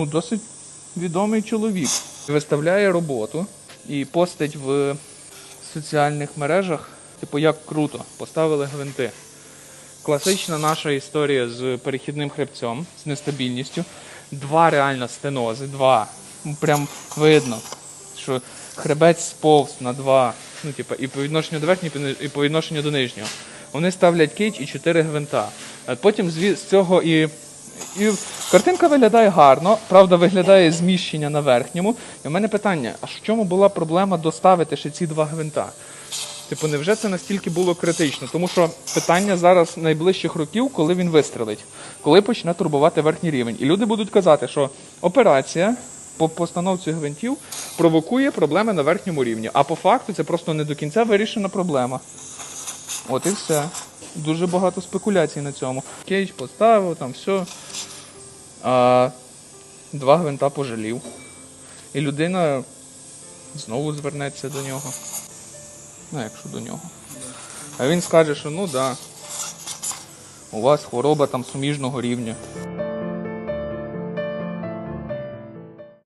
Ну, Досить відомий чоловік. Виставляє роботу і постить в соціальних мережах, типу, як круто, поставили гвинти. Класична наша історія з перехідним хребцем, з нестабільністю. Два реально стенози, два. Ну, Прям видно, що хребець сповз на два. Ну, типу, і по відношенню до верхнього, і по відношенню до нижнього. Вони ставлять кич і чотири гвинта. А потім з цього і. І картинка виглядає гарно, правда, виглядає зміщення на верхньому. І в мене питання: а в чому була проблема доставити ще ці два гвинта? Типу, невже це настільки було критично? Тому що питання зараз найближчих років, коли він вистрелить, коли почне турбувати верхній рівень. І люди будуть казати, що операція по постановці гвинтів провокує проблеми на верхньому рівні. А по факту це просто не до кінця вирішена проблема. От і все. Дуже багато спекуляцій на цьому. Кейдж поставив, там все. А два гвинта пожалів. І людина знову звернеться до нього. Ну, якщо до нього. А він скаже, що ну да, у вас хвороба там суміжного рівня.